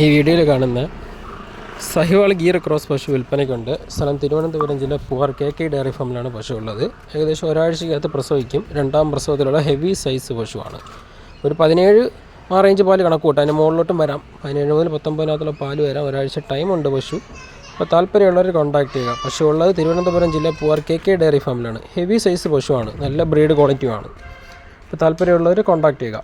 ഈ വീഡിയോയിൽ കാണുന്ന സഹിവാൾ ഗീർ ക്രോസ് പശു വിൽപ്പനയ്ക്കുണ്ട്. സ്ഥലം തിരുവനന്തപുരം ജില്ല പൂവാർ കെ കെ ഡയറി ഫാമിലാണ് പശു ഉള്ളത്. ഏകദേശം ഒരാഴ്ചക്കകത്ത് പ്രസവിക്കും. രണ്ടാം പ്രസവത്തിലുള്ള ഹെവി സൈസ് പശുവാണ്. ഒരു പതിനേഴ് ആ റേഞ്ച് പാൽ കണക്ക് കൂട്ടാം അതിന് മുകളിലോട്ടും വരാം. പതിനേഴ് മുതൽ പത്തൊമ്പതിനകത്തുള്ള പാൽ വരാം. ഒരാഴ്ച ടൈമുണ്ട് പശു. അപ്പോൾ താല്പര്യമുള്ളവർ കോൺടാക്ട് ചെയ്യുക. പശു ഉള്ളത് തിരുവനന്തപുരം ജില്ല പൂവാർ കെ കെ ഡയറി ഫാമിലാണ്. ഹെവി സൈസ് പശുവാണ്. നല്ല ബ്രീഡ് ക്വാളിറ്റിയുമാണ് അപ്പോൾ താല്പര്യമുള്ളവർ കോൺടാക്ട് ചെയ്യുക.